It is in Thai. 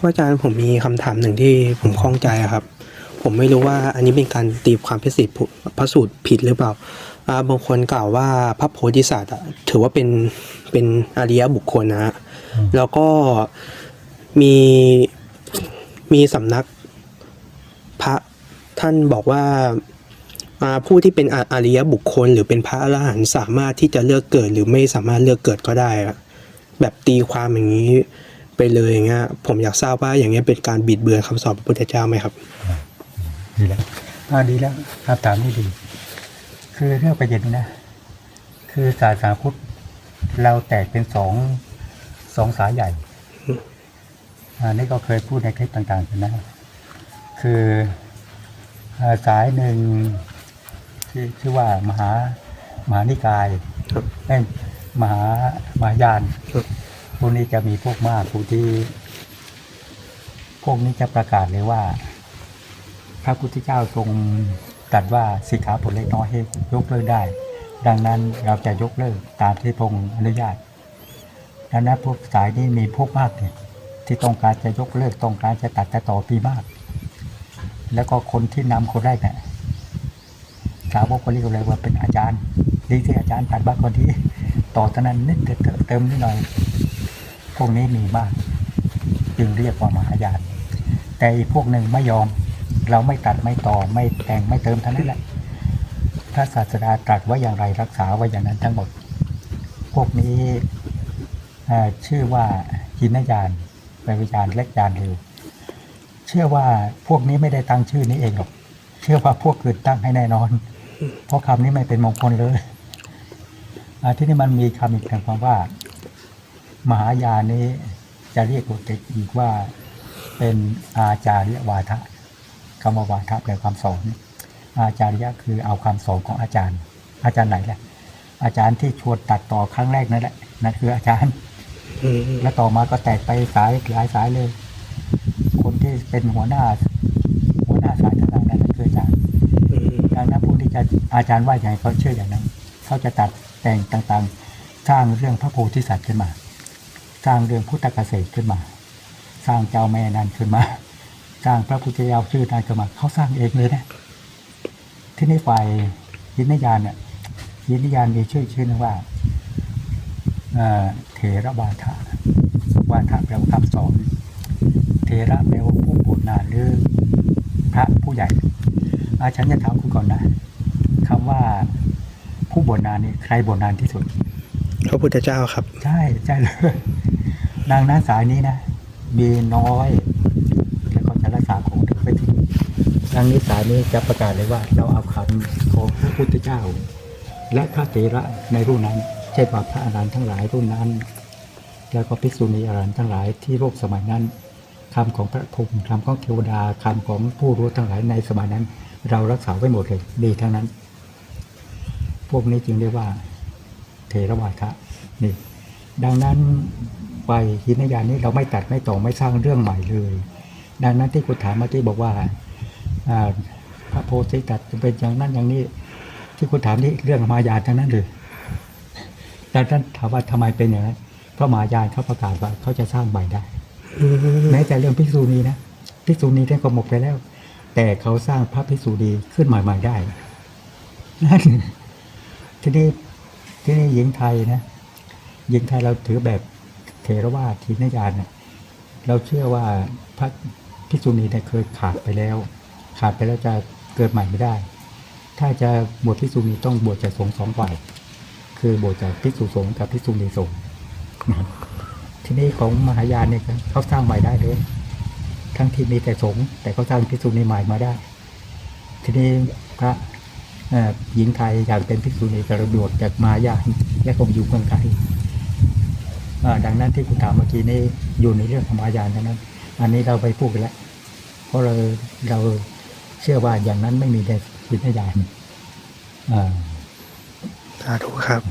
ว่าอาจารย์ผมมีคำถามหนึ่งที่ผมข้องใจครับ ผมไม่รู้ว่าอันนี้เป็นการตีความพิเศษพระสูตรผิดหรือเปล่าบางคนกล่าวว่าพระโพธิสัตว์ถือว่าเป็นเป็นอริยบุคคลนะฮะแล้วก็มีมีสำนักพระท่านบอกว่าผู้ที่เป็นออริยบุคคล หรือเป็นพระอรหันต์สามารถที่จะเลือกเกิดหรือไม่สามารถเลือกเกิดก็ได้แบบตีความอย่างนี้ ไปเลยอย่างเงี้ยผมอยากทราบว่าอย่างเงี้ยเป็นการบิดเบือนคำสอนพระพุทธเจ้าไหมครับดีแล้วอ่าดีแล้วคำถามนี่ดี คือเรื่องประเด็นนี้นะคือศาสนาพุทธเราแตกเป็นสองสองสายใหญ่อ่านี่ก็เคยพูดในคลิปต่างๆกันนะ คืออ่าสายหนึ่งที่ชื่อว่ามหามหานิกายครับเอ้ยมหามหายานครับ พวกนี้จะมีพวกมากผู้ที่ พวกนี้จะประกาศเลยว่า พระพุทธเจ้าทรงตรัสว่าสิกขาผลเล็กน้อยให้ยกเลิกได้ ดังนั้นเราจะยกเลิกตามที่พงค์อนุญาตดังนั้นพวกสายนี้มีพวกมากเนี่ยที่ต้องการจะยกเลิกต้องการจะตัดจะต่อปีมาก แล้วก็คนที่นำคนแรกเนี่ยสาวกก็เรียกเลยว่าเป็นอาจารย์ดีที่อาจารย์ตัดบ้างคนที่ต่อเท่านั้นนิดเดียวเติมนิดหน่อย พวกนี้มีมากจึงเรียกว่ามหายาน แต่อีกพวกหนึ่งไม่ยอม เราไม่ตัดไม่ต่อไม่แต่งไม่เติมเท่านั้นแหละพระศาสดาตรัสไว้อย่างไรรักษาไว้อย่างนั้นทั้งหมด พวกนี้ชื่อว่าหินยานเป็นวิญญาณเล็กยานเร็วเชื่อว่าพวกนี้ไม่ได้ตั้งชื่อนี้เองหรอก เชื่อว่าพวกอื่นตั้งให้แน่นอน เพราะคำนี้ไม่เป็นมงคลเลยที่นี่มันมีคำอีกคำว่า มหายานนี้จะเรียกอีกว่าเป็นอาจาริยวาทะคำว่าวาทะแปลความสอนอาจาริยะคือเอาคำสอนของอาจารย์ อาจารย์ไหนแหละอาจารย์ที่ชวนตัดต่อครั้งแรกนั่นแหละนั่นคืออาจารย์อืมแล้วต่อมาก็แตกไปสายหลายสายเลย คนที่เป็นหัวหน้า หัวหน้าสายต่างๆนั่นคืออาจารย์อืมดังนั้นผู้ที่จะอาจารย์ว่าอย่างไรเขาเชื่ออย่างนั้นเขาจะตัดแต่งต่างๆ สร้างเรื่องพระโพธิสัตว์ขึ้นมาส ร้างเรื่องพุทธเกษตรขึ้นมา สร้างเจ้าแม่นันขึ้นมา สร้างพระพุทธเจ้าชื่อนั้นขึ้นมา เขาสร้างเองเลยนะที่นี่ฝ่ายยินยานเนี่ยยินยานมีชื่อชื่อนึงว่าเอ่อเถระวาทะวาทะแปลว่าคำสอนเถระแปลว่าผู้บวชนานหรือพระผู้ใหญ่ อาฉันจะถามคุณก่อนนะคำว่าผู้บวชนานนี่ใครบวชนานที่สุดพระพุทธเจ้าครับ ใช่ใช่เลย ดังนั้นสายนี้นะ มีน้อยแล้วก็จะรักษาคงถึงไปถึงดังนี้สายนี้จะประกาศเลยว่า เราเอาคำของพระพุทธเจ้า และพระเถระในรุ่นนั้นเช่นว่าพระอรหันต์ทั้งหลายรุ่นนั้น แล้วก็ภิกษุณีอรหันต์ทั้งหลายที่โลกสมัยนั้นคำของพระพรหมคำของเทวดาคำของผู้รู้ทั้งหลายในสมัยนั้น เรารักษาไว้หมดเลยดีทั้งนั้น พวกนี้จึงเรียกว่า เทรวาทะนี่ ดังนั้นไปหินยานนี้เราไม่ตัดไม่ต่อไม่สร้างเรื่องใหม่เลย ดังนั้นที่คุณถามเมื่อกี้บอกว่าพระโพธิสัตว์จะเป็นอย่างนั้นอย่างนี้ ที่คุณถามนี่เรื่องมายาทั้งนั้นเลยดังนั้นถามว่าทำไมเป็นอย่างนั้นเพราะมายาเขาประกาศว่าเขาจะสร้างใหม่ได้แม้แต่เรื่องภิกษุณีนะภิกษุณีท่านก็หมดไปแล้ว แต่เขาสร้างพระภิกษุณีขึ้นใหม่ๆได้นั่นทีนี้ที่นี่หญิงไทยนะ หญิงไทยเราถือแบบเทรวาทีนยาณเนนะเราเชื่อว่าพระภิกษุณีเนี่ยเคยขาดไปแล้ว ขาดไปแล้วจะเกิดใหม่ไม่ได้ ถ้าจะบวชภิกษุณีต้องบวชจากสงฆ์สองฝ่าย คือบวชจากภิกษุสงฆ์กับภิกษุณีสงฆ์ที่นี้ของมหายานเนี่ยเขาสร้างใหม่ได้เลยทั้งที่มีแต่สงฆ์แต่เขาสร้างภิกษุณีใหม่มาได้ ทีนี้พระหญิงไทยอยากเป็นภิกษุณีกระโดดจากมายานและก็มาอยู่เมืองไทย ดังนั้นที่คุณถามเมื่อกี้นี้อยู่ในเรื่องของมายานทั้งนั้น อันนี้เราไปพูดกันแล้ว เพราะเราเราเชื่อว่าอย่างนั้นไม่มีในวิทยาณอ่าสาธุครับ